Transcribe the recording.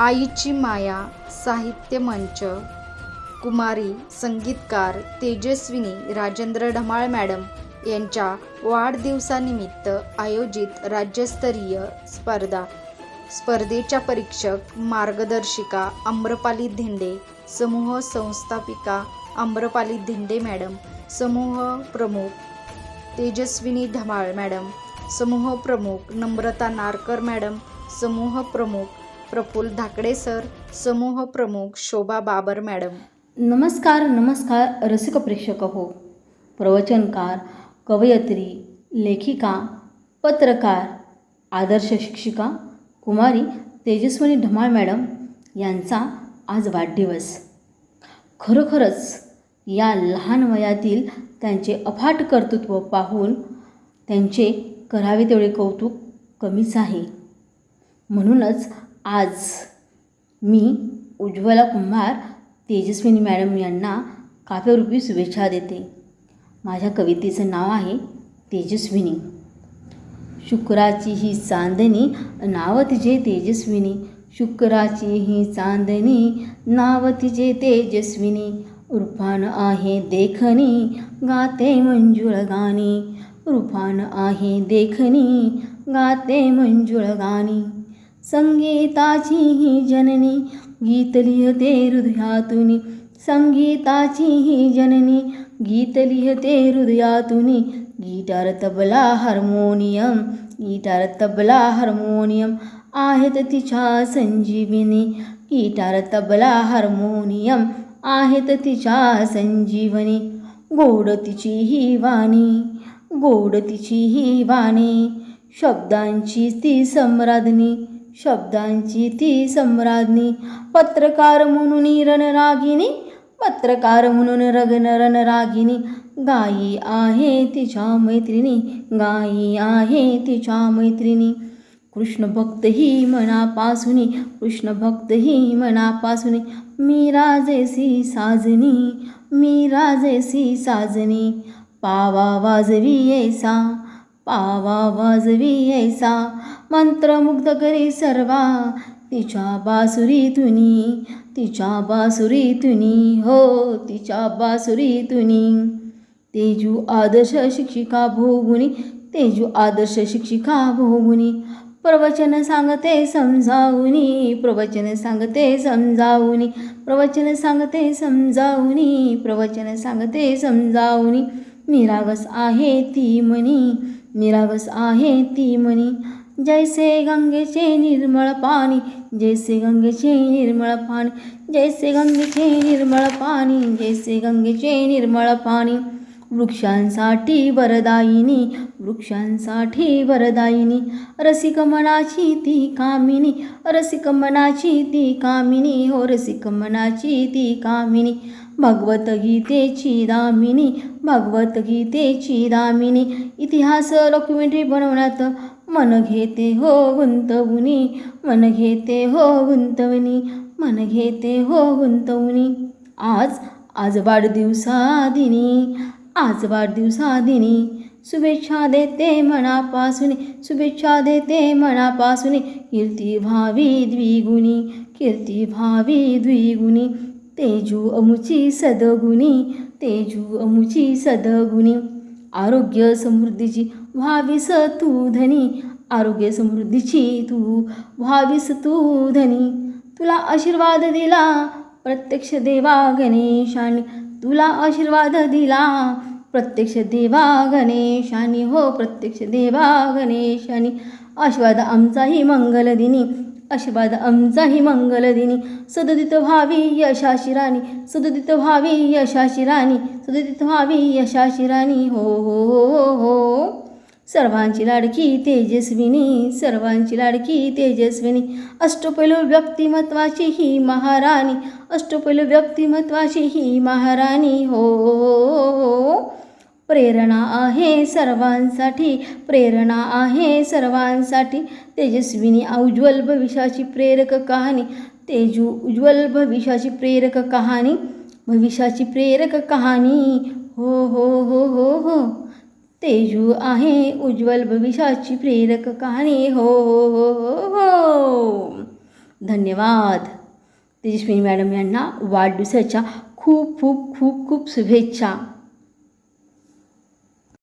आईची माया साहित्य मंच कुमारी संगीतकार तेजस्विनी राजेंद्र ढमाळ मॅडम यांच्या वाढदिवसानिमित्त आयोजित राज्यस्तरीय स्पर्धा. स्पर्धेच्या परीक्षक मार्गदर्शिका आम्रपाली धिंडे समूह संस्थापिका आम्रपाली धिंडे मॅडम समूह प्रमुख तेजस्विनी ढमाळ मॅडम समूह प्रमुख नम्रता नारकर मॅडम समूह प्रमुख प्रफुल्ल धाकडे सर समूह प्रमुख शोभा बाबर मॅडम. नमस्कार नमस्कार रसिक प्रेक्षक हो. प्रवचनकार कवयत्री लेखिका पत्रकार आदर्श शिक्षिका कुमारी तेजस्विनी ढमाळ मॅडम यांचा आज वाढदिवस. खरोखरच या लहान वयातील त्यांचे अफाट कर्तृत्व पाहून त्यांचे करावे तेवढे कौतुक कमीच आहे. म्हणूनच आज मी उज्ज्वला कुंभार तेजस्विनी मॅडम यांना काव्यरूपी शुभेच्छा देते. माझ्या कवितेचं नाव आहे तेजस्विनी. शुक्राची ही चांदणी नाव तिचे तेजस्विनी. शुक्राची ही चांदणी नाव तिचे तेजस्विनी. रूपान आहे देखणी गाते मंजुळ गाणी. रूपान आहे देखणी गाते मंजुळ गाणी. संगीताची ही जननी गीत लिहते हृदयातून. संगीताची ही जननी गीत लिहते हृदयातून. Guitar tabla harmonium guitar tabla harmonium आहेत तिच्या संजीवनी. गिटार तबला हार्मोनियम आहेत तिच्या संजीवनी. गोड तिची ही वाणी गोड तिची ही वाणी. शब्दांची ती सम्राज्ञी शब्दांची ती सम्राज्ञी पत्रकार म्हणून रणरागिनी पत्रकार म्हणून रगन रणरागिनी गायी आहे तिच्या मैत्रिणी गायी आहे तिच्या मैत्रिणी. कृष्ण भक्त ही मनापासून कृष्ण भक्त ही मनापासून. मी राजेसी साजनी मी राजेसी साजनी. पावा वाजवी येसा पावा वाजवी येसा मंत्रमुग्ध करी सर्वा. तिच्या बासुरीतुनी तिच्या बासुरीतुनी हो तिच्या बासुरीतुनी. तेजू आदर्श शिक्षिका भोगुनी तेजू आदर्श शिक्षिका भोगुनी. प्रवचन सांगते समजावुनी प्रवचन सांगते समजावुनी. प्रवचन सांगते समजावुनी प्रवचन सांगते समजावुनी. निरागस आहे ती मनी निरागस आहे ती मनी. जैसे गंगेचे निर्मळ पाणी जैसे गंगेचे निर्मळ पाणी जैसे गंगेचे निर्मळ पाणी जैसे गंगेचे निर्मळ पाणी. वृक्षांसाठी वरदायिनी वृक्षांसाठी वरदायिनी. रसिक मनाची ती कामिनी रसिक मनाची ती कामिनी हो रसिक मनाची ती कामिनी. भगवद्गीतेची दामिनी भगवद्गीतेची दामिनी. इतिहास डॉक्युमेंटरी बनवण्यात मन घेते हो गुंतवणी मन घेते हो गुंतवणी मन घेते हो गुंतवणी आज आज वाढदिवसादिनी आज वाढदिवसादिनी शुभेच्छा देते मनापासून शुभेच्छा देते मनापासून. कीर्ती भावी द्विगुणी कीर्ती भावी द्विगुणी. तेजू अमुची सदगुणी तेजू अमुची सदगुणी. आरोग्य समृद्धीची व्हावीस तू धनी आरोग्य समृद्धीची तू व्हावीस तू धनी. तुला आशीर्वाद दिला प्रत्यक्ष देवा गणेशाने. तुला आशीर्वाद दिला प्रत्यक्ष देवा गणेशानी. हो प्रत्यक्ष देवा गणेशानी. आशीर्वाद आमचाही मंगलदिनी. आशीर्वाद आमचाही मंगलदिनी सदोदित व्हावी यशाशी राणी सदोदित व्हावी यशाशी राणी सदोदित व्हावी यशाशी राणी. हो हो हो हो हो. सर्वांची लाडकी तेजस्विनी सर्वांची लाडकी तेजस्विनी. अष्टपैलू व्यक्तिमत्वाची ही महाराणी अष्टपैलू व्यक्तिमत्वाची ही महाराणी. हो हो हो. हो. प्रेरणा आहे सर्वांसाठी प्रेरणा आहे सर्वांसाठी. तेजस्विनी उज्ज्वल भविष्याची प्रेरक कहाणी. तेजू उज्ज्वल भविष्याची प्रेरक कहाणी. भविष्याची प्रेरक कहाणी. हो हो हो हो हो. तेजू आहे उज्ज्वल भविष्याची प्रेरक कहाणी. हो हो हो हो हो. धन्यवाद. तेजस्विनी मॅडम यांना वाढदिवसाच्या खूप खूप खूप खूप शुभेच्छा.